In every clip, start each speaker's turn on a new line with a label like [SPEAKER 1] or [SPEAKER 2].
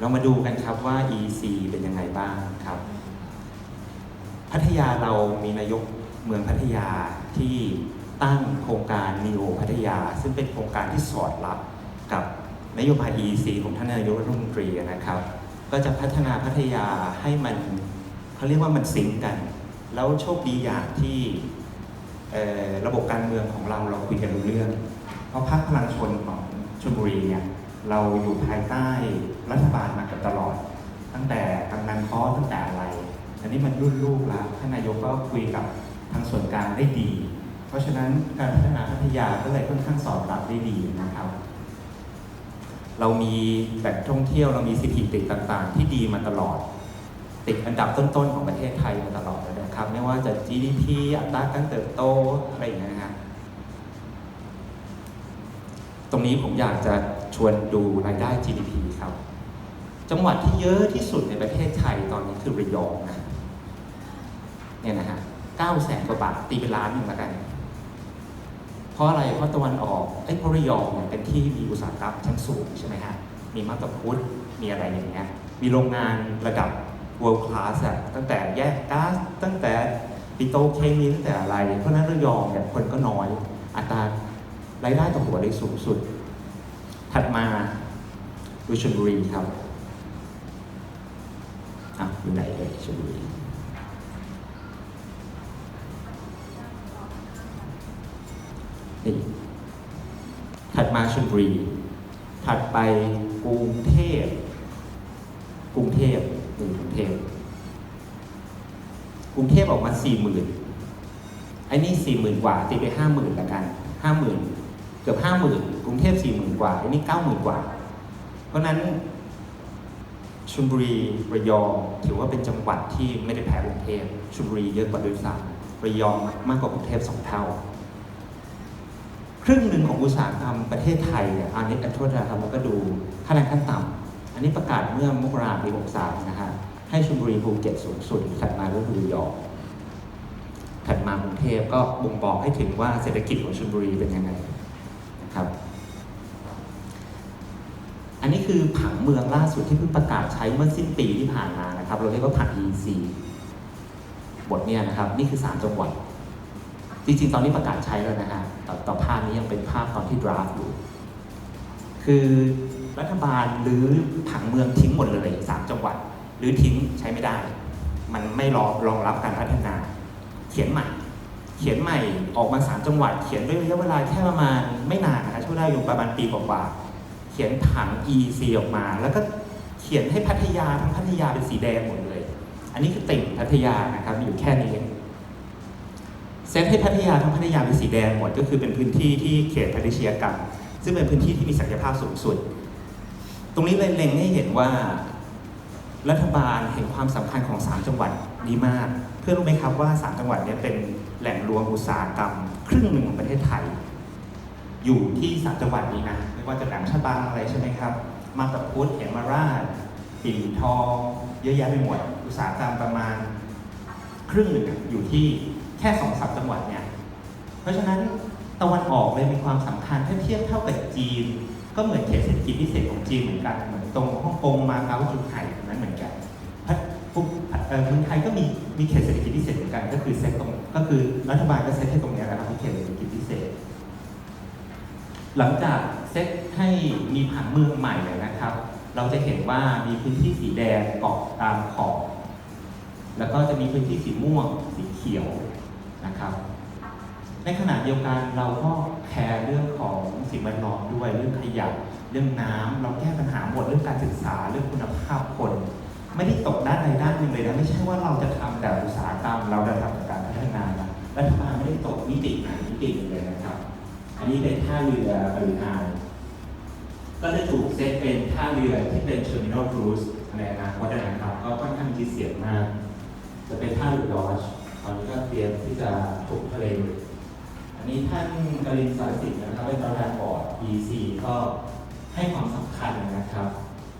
[SPEAKER 1] เรามาดูกันครับว่า EC เป็นยังไงบ้างครับ พัทยาเรามีนายกเมืองพัทยาที่ตั้งโครงการ Neo พัทยา ซึ่งเป็นโครงการที่สอดรับกับนโยบาย EC ของท่านนายกรัฐมนตรีนะครับ ก็จะพัฒนาพัทยาให้มันเขาเรียกว่ามันซิงกัน แล้วโชคดีอย่างที่ระบบการเมืองของเราเราคุยกันรู้เรื่อง เพราะพรรคพลังชนของชลบุรีเนี่ย เราอยู่ภายใต้รัฐบาลมากันตลอด ตั้งแต่กำนันพ้อตั้งแต่อะไร อันนี้มันรุ่นลูกแล้วท่านนายกก็คุยกับทางส่วนกลางได้ดี เพราะฉะนั้นการพัฒนาพัทยาก็เลยค่อนข้างสอดรับได้ดีนะครับ เรามีแหล่งท่องเที่ยวเรามีสถิติต่างๆ ที่ดีมาตลอด ติดอันดับต้นๆของประเทศไทยมาตลอดนะครับ ไม่ว่าจะ GDP อัตราการเติบโตอะไรอย่างเงี้ยนะฮะ ตรงนี้ผมอยากจะชวนดูรายได้ GDP ครับ จังหวัดที่เยอะที่สุดในประเทศไทยตอนนี้คือระยองนะเนี่ยนะฮะเก้าแสนกว่าบาทตีเป็นล้านหนึ่งแล้วกัน เพราะอะไร เพราะตะวันออกไอ้ยเพราะระยองเนี่ยเป็นที่มีอุตสาหกรรมชั้นสูงใช่ไหมฮะ มีมาตาพุทธมีอะไรอย่างเงี้ย มีโรงงานระดับ world class อะตั้งแต่แยกก๊าซตั้งแต่ปิโตเคมีตั้งแต่อะไร เพราะนั้นระยองเนี่ยคนก็น้อย อัตรา รายได้ต่อหัวได้สูงสุด ถัดมาดูชลบุรีครับอะอยู่ไหนเอ่ยชลบุรีนี่ถัดมาชลบุรี ถัดไปกรุงเทพกรุงเทพหนึ่งกรุงเทพกรุงเทพออกมาสี่หมื่นไอ้นี่สี่หมื่นกว่าตีไปห้าหมื่นละกันห้าหมื่น เกือบห้าหมื่นกรุงเทพสี่หมื่นกว่าไอ้นี่เก้าหมื่นกว่า เพราะนั้นชลบุรีระยองถือว่าเป็นจังหวัดที่ไม่ได้แพ้กรุงเทพชลบุรีเยอะกว่าด้วยซ้ำระยองมากกว่ากรุงเทพสองเท่า ครึ่งหนึ่งของอุตสาหกรรมประเทศไทยเนี่ยอันนี้อันโทษนะครับแล้วก็ดูค่าแรงขั้นต่ำอันนี้ประกาศเมื่อมกราปี63นะฮะให้ชลบุรีภูเก็ตสูงสุดถัดมาก็คือระยองถัดมากรุงเทพก็บ่งบอกให้ถึงว่าเศรษฐกิจของชลบุรีเป็นยังไง ครับ อันนี้คือผังเมืองล่าสุดที่เพิ่งประกาศใช้เมื่อสิ้นปีที่ผ่านมานะครับ เราเรียกว่าผัง EC บทเนี้ยนะครับ นี่คือสามจังหวัด จริงๆ ตอนนี้ประกาศใช้แล้วนะฮะแต่ต่อภาพนี้ยังเป็นภาพตอนที่ดราฟอยู่ คือรัฐบาลหรือผังเมืองทิ้งหมดเลยสามจังหวัด หรือทิ้งใช้ไม่ได้ มันไม่รองรองรับการพัฒนา เขียนใหม่ เขียนใหม่ออกมาสามจังหวัด เขียนด้วยระยะเวลาแค่ประมาณไม่นานนะคะช่วงได้อยู่ประมาณปีกว่าๆเขียนผัง EC ออกมา แล้วก็เขียนให้พัทยาทั้งพัทยาเป็นสีแดงหมดเลย อันนี้คือติ่งพัทยานะครับอยู่แค่นี้เองเซตให้พัทยาทั้งพัทยาเป็นสีแดงหมดก็คือเป็นพื้นที่ที่เขตพาณิชยกรรมซึ่งเป็นพื้นที่ที่มีศักยภาพสูงสุด ตรงนี้เลยเล็งให้เห็นว่า รัฐบาลเห็นความสำคัญของ 3 จังหวัดนี้มาก เพื่อนรู้ไหมครับว่า 3 จังหวัดนี้เป็น แหล่งรวมอุตสาหกรรม ครึ่งหนึ่งของประเทศไทย อยู่ที่3จังหวัดนี้นะ ไม่ว่าจะแหลมฉบังอะไรใช่ไหมครับ มาตาพุธเหมาราชปิ่นทองเยอะแยะไปหมด อุตสาหกรรมประมาณ ครึ่งหนึ่งอยู่ที่แค่สองสามจังหวัดเนี่ย เพราะฉะนั้นตะวันออกเลยมีความสำคัญถ้าเทียบเท่ากับจีน ก็เหมือนเขตเศรษฐกิจพิเศษของจีนเหมือนกัน เหมือนตรงฮ่องกงมาเก๊าจุดไห่นั้นเหมือนกัน เมืองไทยก็มีมีเขตเศรษฐกิจพิเศษเหมือนกัน ก็คือเซตตรงก็คือรัฐบาลก็เซตให้ตรงนี้นะครับที่เขตเศรษฐกิจพิเศษ หลังจากเซตให้มีผังเมืองใหม่เลยนะครับ เราจะเห็นว่ามีพื้นที่สีแดงเกาะตามขอบแล้วก็จะมีพื้นที่สีม่วงสีเขียวนะครับ ในขณะเดียวกันเราก็แคร์เรื่องของสิ่งแวดล้อมด้วยเรื่องขยะเรื่องน้ำเราแก้ปัญหาหมดเรื่องการศึกษาเรื่องคุณภาพคน ไม่ได้ตกด้านใดด้านหนึ่งเลยนะไม่ใช่ว่าเราจะทำแต่อุตสาหกรรม เราจะทำแต่การพัฒนานะรัฐบาลไม่ได้ตกมิติไหนมิติเลยนะครับ อันนี้เป็นท่าเรือบริหารก็จะถูกเซตเป็นท่าเรือที่เป็น terminal cruise ในอนาคตนะครับก็ค่อนข้างมีเสียงมาก จะเป็นท่าเรือดอชตอนนี้ก็เตรียมที่จะถูกทะเลอันนี้ท่านกรินสารสิทธิ์นะครับเป็นประธานบอร์ด EC ก็ให้ความสำคัญนะครับ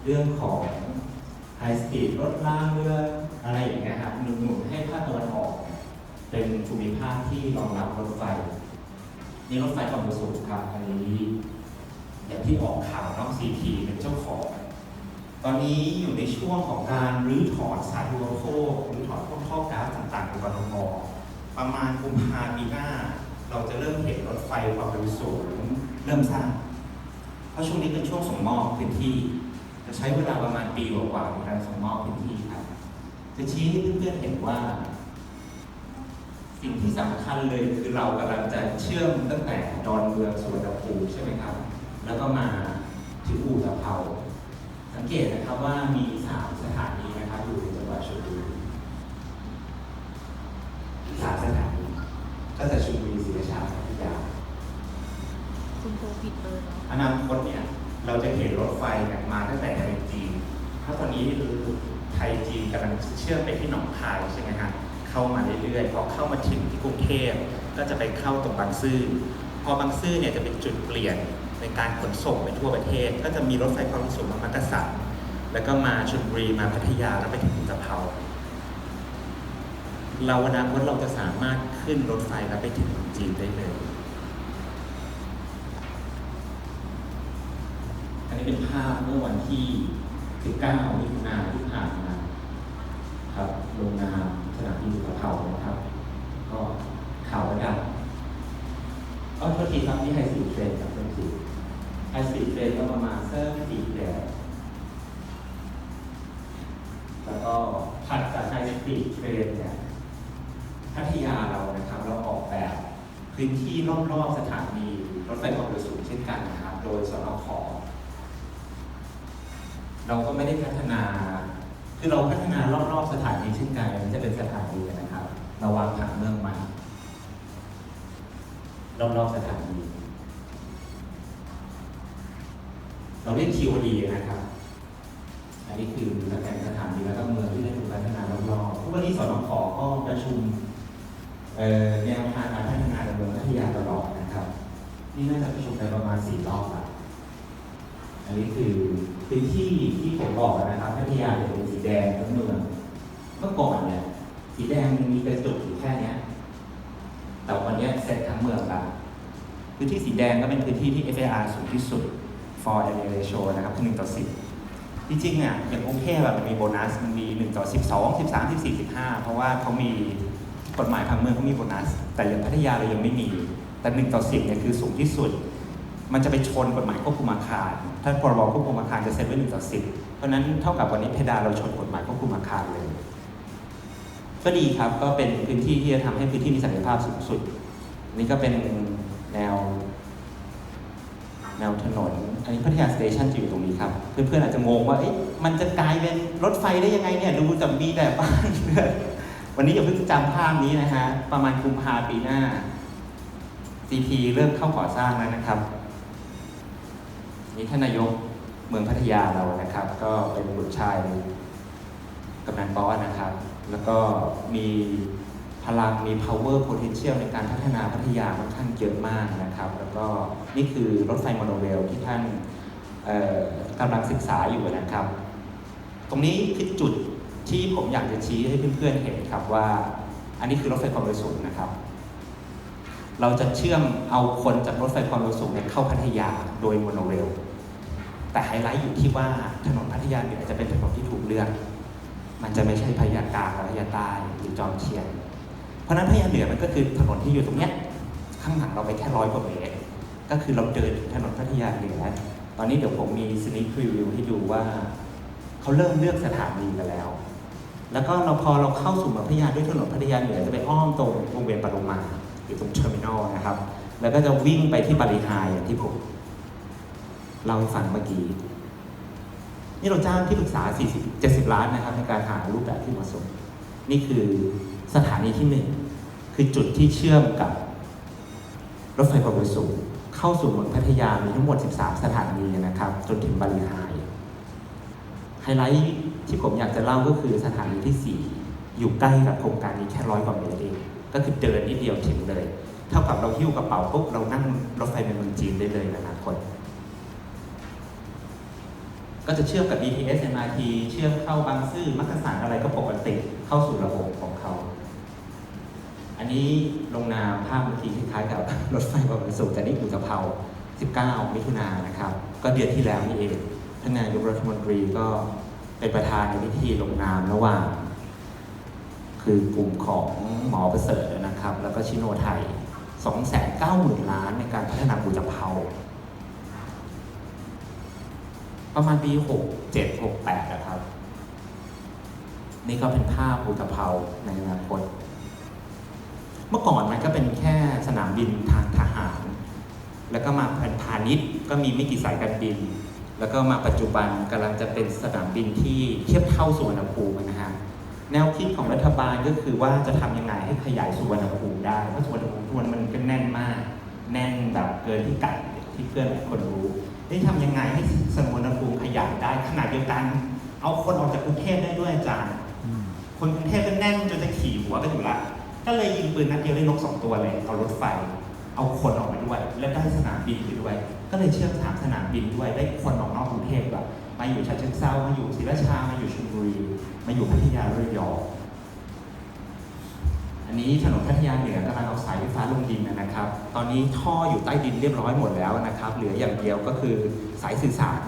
[SPEAKER 1] เรื่องของ ไฮสปีดรถล่างเรืออะไรอย่างเงี้ยครับหนุนให้ภาคตะวันออก เป็นภูมิภาคที่รองรับรถไฟนี่รถไฟความเร็วสูงครับอันนี้อย่างที่ออกข่าวน้องซีทีเป็นเจ้าของ ตอนนี้อยู่ในช่วงของการรื้อถอนสายโลโครื้อถอนพวกท่อก๊าซต่างๆของกรทมประมาณกุมภาปีหน้า เราจะเริ่มเห็นรถไฟความเร็วสูงเริ่มสร้าง เพราะช่วงนี้เป็นช่วงส่งมอบพื้นที่ จะใช้เวลาประมาณปีกว่าๆในการส่งมอบพื้นที่ครับ จะชี้ให้เพื่อนๆเห็นว่า สิ่งที่สำคัญเลยคือเรากำลังจะเชื่อมตั้งแต่ดอนเมืองสุวรรณภูมิใช่ไหมครับ แล้วก็มาถึงอู่ตะเภาสังเกตนะครับว่ามีสามสถานีนะครับอยู่ในจังหวัดชลบุรีสามสถานีก็จะชลบุรีศรีราชาพัทยา
[SPEAKER 2] คุณโทรผิดเบอร์เนาะ
[SPEAKER 1] อนาคตเนี่ย เราจะเห็นรถไฟเนี่ยมาตั้งแต่ไทยจีน ถ้าตอนนี้คือไทยจีนกำลังเชื่อมไปที่หนองคายใช่ไหมฮะเข้ามาเรื่อยๆพอเข้ามาถึงที่กรุงเทพก็จะไปเข้าตรงบางซื่อพอบางซื่อเนี่ยจะเป็นจุดเปลี่ยนในการขนส่งไปทั่วประเทศ ก็จะมีรถไฟความเร็วสูงมามักกะสันแล้วก็มาชลบุรีมาพัทยาแล้วไปถึงอุตภเปาเราอนาคตเราจะสามารถขึ้นรถไฟแล้วไปถึงจีนได้เลย เป็นภาพเมื่อวันที่ 19มิถุนายนที่ผ่านมาครับโรงงานสนามบินสุขภานะครับ ก็ข่าวระดับก็โทษทีครับนี่ไฮสปีดเทรนครับโทษทีไฮสปีดเทรนก็ประมาณเซอร์สี่เดแล้วก็ถัดจากไฮสปีดเทรนเนี่ยพัทยาเรานะครับเราออกแบบพื้นที่รอบๆสถานีรถไฟความเร็วสูงเช่นกันนะครับ โดยสนข เราก็ไม่ได้พัฒนา คือเราพัฒนารอบๆสถานีเช่นกันมันจะเป็นสถานีนะครับเราวางผังเมืองใหม่รอบๆสถานีเราเรียก TOD นะครับ อันนี้คือตำแหน่งสถานีแล้วก็เมืองที่ได้ถูกพัฒนารอบๆทุกวันนี้สนขก็ประชุมแนวทางการพัฒนาในเมืองพัทยาตลอดนะครับ นี่น่าจะประชุมไปประมาณสี่รอบล้วอันนี้คือ พื้นที่ที่ผมบอกนะครับพัทยาเนี่ยเป็นสีแดงทั้งเมือง เมื่อก่อนเนี่ยสีแดงมีกระจุกอยู่แค่เนี้ยแต่วันนี้เซ็ตทั้งเมืองละพื้นที่สีแดงก็เป็นพื้นที่ที่ FAR สูงที่สุด for area ratio นะครับคือ1ต่อ 10 จริงๆอะอย่างกรุงเทพแบบมันมีโบนัสมันมี 1 ต่อ 12 13 14 15 เพราะว่าเขามีกฎหมายทางเมืองเขามีโบนัส แต่อย่างพัทยาเรายังไม่มี แต่ 1 ต่อ 10เนี่ยคือสูงที่สุด มันจะไปชนกฎหมายควบคุมอาคาร ถ้าพรบควบคุมอาคารจะเซ็นไว้หนึ่งต่อสิบเพราะนั้นเท่ากับวันนี้เพดานเราชนกฎหมายควบคุมอาคารเลย ก็ดีครับ ก็เป็นพื้นที่ที่จะทำให้พื้นที่มีศักยภาพสูงสุด นี่ก็เป็นแนว แนวถนน อันนี้พัทยาสเตชันจะอยู่ตรงนี้ครับ เพื่อนๆอาจจะงงว่า เอ๊ะ มันจะกลายเป็นรถไฟได้ยังไงเนี่ย ดูแต่มีแต่บ้านวันนี้อย่าเพิ่งจำภาพนี้นะฮะ ประมาณกุมภาปีหน้า CP เริ่มเข้าก่อสร้างแล้วนะครับ นี่ท่านนายกเมืองพัทยาเรานะครับ ก็เป็นบุตรชายกำนันบอสนะครับ แล้วก็มีพลังมี power potential ในการพัฒนาพัทยาค่อนข้างเยอะมากนะครับ แล้วก็นี่คือรถไฟโมโนเรลที่ท่านกำลังศึกษาอยู่นะครับ ตรงนี้คือจุดที่ผมอยากจะชี้ให้เพื่อนๆเห็นครับว่า อันนี้คือรถไฟความเร็วสูงนะครับ เราจะเชื่อมเอาคนจากรถไฟความเร็วสูงเนี่ยเข้าพัทยาโดยโมโนเรล แต่ไฮไลท์อยู่ที่ว่าถนนพัทยาเหนือจะเป็นถนนที่ถูกเลือก มันจะไม่ใช่พัทยากลางพัทยาใต้หรือจอมเทียนเพราะนั้นพัทยาเหนือมันก็คือถนนที่อยู่ตรงเนี้ยข้างหลังเราไปแค่ร้อยกว่าเมตร ก็คือเราเดินถึงถนนพัทยาเหนือ ตอนนี้เดี๋ยวผมมีสนิครีวิวให้ดูว่าเขาเริ่มเลือกสถานีกันแล้ว แล้วก็เราพอเราเข้าสู่เมืองพัทยาด้วยถนนพัทยาเหนือจะไปอ้อมตรงวงเวียนปทุมมา อยู่ตรงเทอร์มินอลนะครับ แล้วก็จะวิ่งไปที่บาริไฮอย่างที่ผมเล่าให้ฟังเมื่อกี้ นี่เราจ้างที่ปรึกษา 40 70 ล้านนะครับ ในการหารูปแบบที่เหมาะสม นี่คือสถานีที่หนึ่งคือจุดที่เชื่อมกับรถไฟความเร็วสูงเข้าสู่เมืองพัทยามีทั้งหมด 13 สถานีนะครับ จนถึงบาริไฮไฮไลท์ที่ผมอยากจะเล่าก็คือสถานีที่ 4 อยู่ใกล้กับโครงการนี้แค่ร้อยกว่าเมตรเอง ก็คือเดินนิดเดียวถึงเลย เท่ากับเราหิ้วกระเป๋าปุ๊บเรานั่งรถไฟไปเมืองจีนได้เลยในอนาคตก็จะเชื่อมกับ BTS MRT เชื่อมเข้าบางซื่อมักกะสันอะไรก็ปกติเข้าสู่ระบบของเขา อันนี้ลงนามภาพเมื่อกี้คล้ายๆกับรถไฟความเร็วสูงแต่นี่อุตภเปา19 มิถุนายนนะครับ ก็เดือนที่แล้วนี่เองถานนายกรัฐมนตรีก็เป็นประธานในพิธีลงนามระหว่าง คือกลุ่มของหมอประเสริฐนะครับ แล้วก็ชิโนไทย 290,000 ล้านในการพัฒนาบูตะเภาประมาณปี67 68นะครับ นี่ก็เป็นภาพบูตะเภาในอนาคต เมื่อก่อนมันก็เป็นแค่สนามบินทางทหาร แล้วก็มาเป็นพาณิชย์ก็มีไม่กี่สายการบิน แล้วก็มาปัจจุบันกำลังจะเป็นสนามบินที่เทียบเท่าสุวรรณภูมินะฮะ แนวคิดของรัฐบาลก็คือว่าจะทำยังไงให้ขยายสุวรรณภูมิได้เพราะสุวรรณภูมิทุกวันมันก็แน่นมาก แน่นแบบเกินที่กัดที่เพื่อนหลายคนรู้ได้ทำยังไงให้สุวรรณภูมิขยายได้ขนาดเดียวกัน เอาคนออกจากกรุงเทพได้ด้วยอาจารย์คนกรุงเทพก็แน่นจนจะขี่หัวกันอยู่ละก็เลยยิงปืนนัดเดียวได้นกสองตัวเลยเอารถไฟ เอาคนออกมาด้วย และได้สนามบินไปด้วย ก็เลยเชื่อมสามสนามบินด้วยได้คนออกนอกกรุงเทพแบบ มาอยู่ฉะเชิงเทรามาอยู่ศรีราชา มาอยู่ชลบุรี มาอยู่พัทยาระยองอันนี้ถนนพัทยาเหนือกำลังเอาสายไฟฟ้าลงดินนะครับ ตอนนี้ท่ออยู่ใต้ดินเรียบร้อยหมดแล้วนะครับ เหลืออย่างเดียวก็คือสายสื่อสาร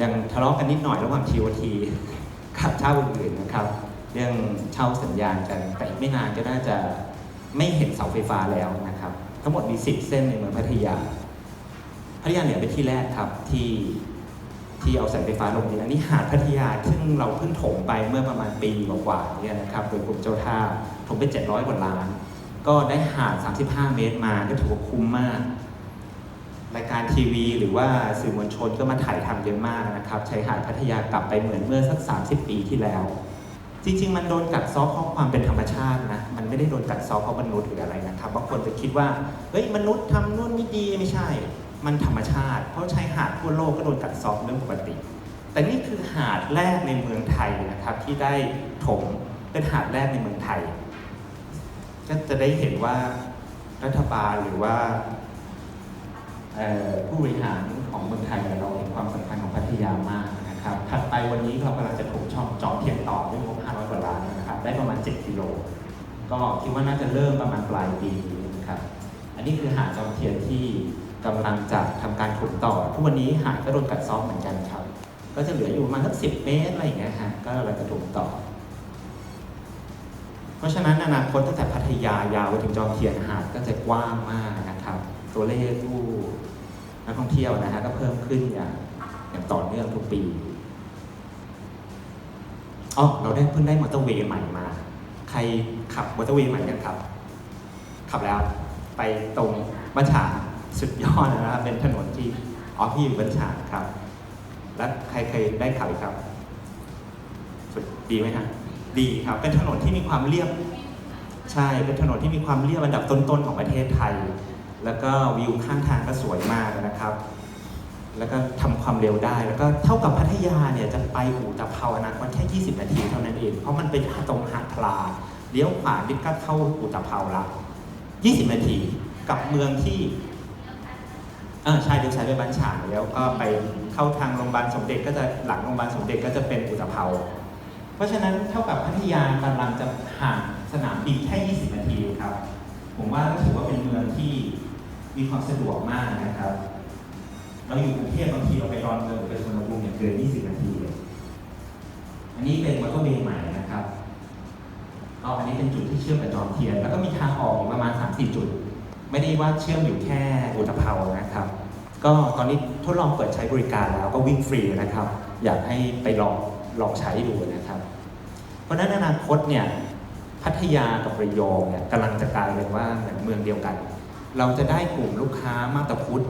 [SPEAKER 1] ยังทะเลาะกันนิดหน่อยระหว่าง TOT กับเจ้าอื่นๆนะครับ เรื่องเช่าสัญญาณกันแต่อีกไม่นานก็น่าจะไม่เห็นเสาไฟฟ้าแล้วนะครับ ทั้งหมดมี 10 เส้นในเมืองพัทยาพัทยาเหนือเป็นที่แรกครับที่ ที่เอาสายไฟฟ้าลงดินอันนี้หาดพัทยาซึ่งเราเพิ่งถมไปเมื่อประมาณปีกว่าๆเนี่ยนะครับโดยกรมเจ้าท่าถมไป 700 กว่าล้าน ก็ได้หาด 35 เมตรมาก็ถือว่าคุ้มมาก รายการทีวีหรือว่าสื่อมวลชนก็มาถ่ายทำเยอะมากนะครับชายหาดพัทยากลับไปเหมือนเมื่อสัก 30 ปีที่แล้ว จริง ๆ มันโดนกัดซอเพราะความเป็นธรรมชาตินะมันไม่ได้โดนกัดซอเพราะมนุษย์หรืออะไรนะครับบางคนจะคิดว่าเฮ้ยมนุษย์ทำนู่นไม่ดีไม่ใช่ มันธรรมชาติ เพราะชายหาดทั่วโลกก็โดนกัดเซอเรื่องปกติ แต่นี่คือหาดแรกในเมืองไทยนะครับที่ได้ถมเป็นหาดแรกในเมืองไทย ก็จะได้เห็นว่ารัฐบาลหรือว่าผู้บริหารของเมืองไทยเราเห็นความสำคัญของพัทยามากนะครับ ถัดไปวันนี้เรากำลังจะถมช่องจอมเทียนต่อด้วยงบ500กว่าล้านนะครับ ได้ประมาณ 7 กิโล ก็คิดว่าน่าจะเริ่มประมาณปลายปีนี้นะครับ อันนี้คือหาดจอมเทียนที่ กำลังจะทำการถมต่อ ทุกวันนี้หาดก็โดนกัดซ้อเหมือนกันครับ ก็จะเหลืออยู่ประมาณสักสิบเมตรอะไรอย่างเงี้ยฮะ ก็เราจะถมต่อ เพราะฉะนั้นอนาคตตั้งแต่พัทยายาวไปถึงจอมเทียนหาดก็จะกว้างมากนะครับ ตัวเลขผู้นักท่องเที่ยวนะฮะก็เพิ่มขึ้นอย่างอย่างต่อเนื่องทุกปีอ๋อเราได้เพิ่งได้มอเตอร์เวย์ใหม่มา ใครขับมอเตอร์เวย์ใหม่กันครับ ขับแล้ว ไปตรงบัญชาง สุดยอดนะครับ เป็นถนนที่อ๋อพี่อยู่บัญชางครับ แล้วใครเคยได้ขับอีกครับสุดดีไหมฮะดีครับ เป็นถนนที่มีความเรียบ ใช่ เป็นถนนที่มีความเรียบอันดับต้นๆของประเทศไทย แล้วก็วิวข้างทางก็สวยมากนะครับ แล้วก็ทำความเร็วได้ แล้วก็เท่ากับพัทยาเนี่ยจะไปอู่ตะเภาอนาคตแค่ 20 นาทีเท่านั้นเอง เพราะมันเป็นตรงหาดพลาเลี้ยวขวานิดก็เข้าอู่ตะเภาละ 20 นาที กับเมืองที่ เออใช่เดี๋ยวใช้ไปบ้านฉางแล้วก็ไปเข้าทางโรงพยาบาลสมเด็จก็จะหลังโรงพยาบาลสมเด็จก็จะเป็นอุตภเปาเพราะฉะนั้นเท่ากับพัทยากำลังจะห่างสนามบินแค่ 20 นาทีครับ ผมว่าถือว่าเป็นเมืองที่มีความสะดวกมากนะครับ เราอยู่กรุงเทพบางทีเราไปรอนเมืองไปสุวรรณภูมิเนี่ยเกิน 20 นาทีเลยอันนี้เป็นมอเตอร์เวย์ใหม่นะครับก็อันนี้เป็นจุดที่เชื่อมกับจอมเทียน แล้วก็มีทางออกอีกประมาณ3-4จุด ไม่ได้ว่าเชื่อมอยู่แค่อุตภเปานะครับ ก็ตอนนี้ทดลองเปิดใช้บริการแล้วก็วิ่งฟรีนะครับ อยากให้ไปลองลองใช้ดูนะครับ เพราะฉะนั้นอนาคตเนี่ยพัทยากับระยองเนี่ยกำลังจะกลายเป็นว่าเหมือนเมืองเดียวกัน เราจะได้กลุ่มลูกค้ามาตาพุทธ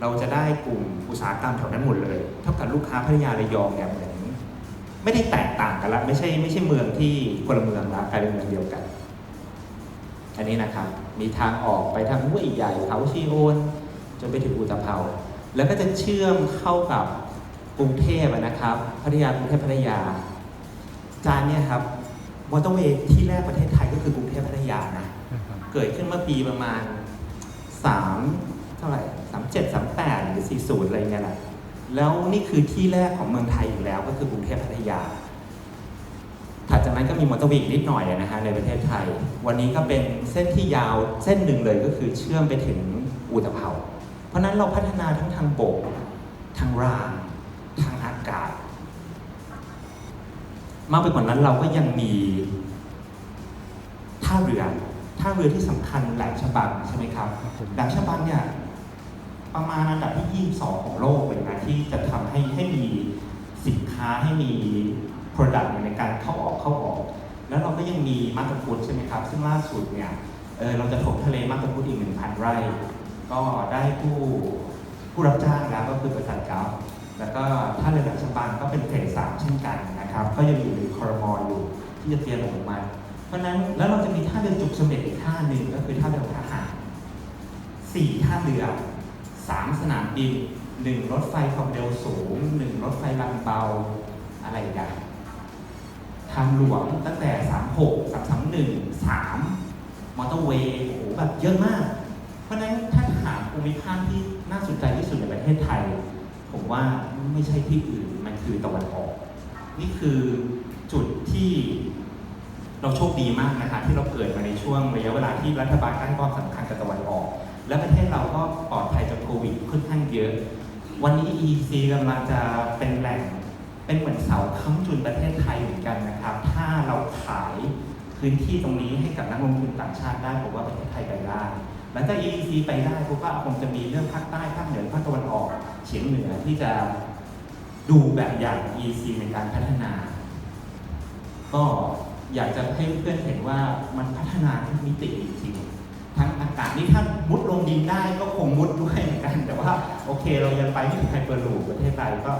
[SPEAKER 1] เราจะได้กลุ่มอุตสาหกรรมแถวนั้นหมดเลย เท่ากับลูกค้าพัทยาระยองเนี่ยเหมือนไม่ได้แตกต่างกันละไม่ใช่ไม่ใช่เมืองที่คนละเมืองละกลายเป็นเมืองเดียวกัน อันนี้นะครับ มีทางออกไปทางห้วยใหญ่เขาชีโอนจนไปถึงอุตภเปาแล้วก็จะเชื่อมเข้ากับกรุงเทพอะนะครับพัทยากรุงเทพพัทยา จานเนี่ยครับมอเตอร์เวย์ที่แรกประเทศไทยก็คือกรุงเทพพัทยานะเกิดขึ้นเมื่อปีประมาณสามเท่าไหร่สามเจ็ดสามแปดหรือสี่ศูนย์อะไรเงี้ยแหละแล้วนี่คือที่แรกของเมืองไทยอยู่แล้วก็คือกรุงเทพพัทยาถัดจาก นั้นก็มีมอเตอร์เวย์อีกนิดหน่อยนะฮะในประเทศไทย วันนี้ก็เป็นเส้นที่ยาวเส้นหนึ่งเลยก็คือเชื่อมไปถึงอุตภเปาเพราะฉะนั้นเราพัฒนาทั้งทางบก ทางราง ทางอากาศ มากไปกว่านั้นเราก็ยังมีท่าเรือท่าเรือที่สำคัญแหลมฉบังใช่ไหมครับแหลมฉบังเนี่ยประมาณอันดับที่ 22 ของโลกเลยนะที่จะทำให้ให้มีสินค้าให้มี Product ในการเข้าออกเข้าออก แล้วเราก็ยังมีมาตาพุทใช่ไหมครับ ซึ่งล่าสุดเนี่ยเเราจะถมทะเลมาตาพุทอีก 1,000 ไร่ ก็ได้ผู้ผู้รับจ้างแล้วก็คือบริษัทเจ้าแล้วก็ท่าเรือหลมฉบังก็เป็นเฟสสามเช่นกันนะครับ ก็ยังอยู่ในคอรมออยู่ที่จะเตรียมออกมา เพราะนั้นแล้วเราจะมีท่าเรือจุกเสม็ดอีกท่าหนึ่งก็คือท่าเรือทหารสี่ท่าเรือสามสนามบินหนึ่งรถไฟความเร็วสูงหนึ่งรถไฟรันเบาอะไรอย่าง ทางหลวงตั้งแต่ 36 331 3 มอเตอร์เวย์โอ้โหแบบเยอะมาก เพราะนั้นถ้าถามภูมิภาคที่น่าสนใจที่สุดในประเทศไทย ผมว่าไม่ใช่ที่อื่น มันคือตะวันออก นี่คือจุดที่เราโชคดีมากนะคะที่เราเกิดมาในช่วงระยะเวลาที่รัฐบาลให้ความสำคัญกับตะวันออก และประเทศเราก็ปลอดภัยจากโควิดค่อนข้างเยอะ วันนี้ EC กำลังจะเป็นแหล่ง เป็นเหมือนเสาค้ำจุนประเทศไทยเหมือนกันนะครับ ถ้าเราขายพื้นที่ตรงนี้ให้กับนักลงทุนต่างชาติได้ผมว่าประเทศไทยไปได้หลังจาก EC ไปได้ผมก็คงจะมีเรื่องภาคใต้ภาคเหนือภาคตะวันออกเฉียงเหนือที่จะดูแบบอย่าง EC ในการพัฒนา ก็อยากจะให้เพื่อนเห็นว่ามันพัฒนาทุกมิติจริงทั้งอากาศนี่ถ้ามุดลงดินได้ก็คงมุดด้วยเหมือนกัน แต่ว่าโอเคเรายังไปไม่ไฮเปอร์ลูปประเทศไทยก็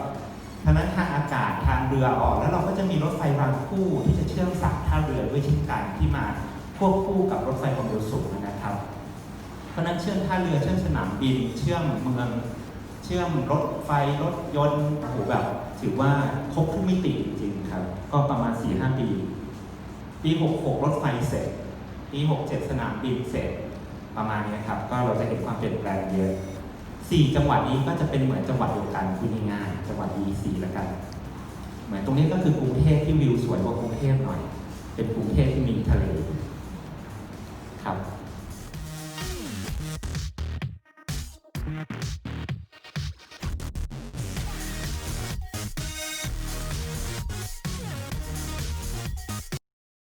[SPEAKER 1] ทั้งนั้นทางอากาศทางเรือออกแล้วเราก็จะมีรถไฟรางคู่ที่จะเชื่อมสามท่าเรือด้วยเช่นกันที่มาควบคู่กับรถไฟความเร็วสูงนะครับ เพราะฉะนั้นเชื่อมท่าเรือเชื่อมสนามบิน เชื่อมเมืองเชื่อมรถไฟรถยนต์โอ้โหแบบถือว่าครบทุกมิติจริงๆครับ ก็ประมาณ 4-5 ปีปี 66 รถไฟเสร็จปี 67 สนามบินเสร็จประมาณนี้ครับ ก็เราจะเห็นความเปลี่ยนแปลงเยอะ สี่จังหวัดนี้ก็จะเป็นเหมือนจังหวัดเดียวกันพูดง่ายจังหวัด EC แล้วกัน เหมือนตรงนี้ก็คือกรุงเทพที่วิวสวยกว่ากรุงเทพหน่อย เป็นกรุงเทพที่มีทะเล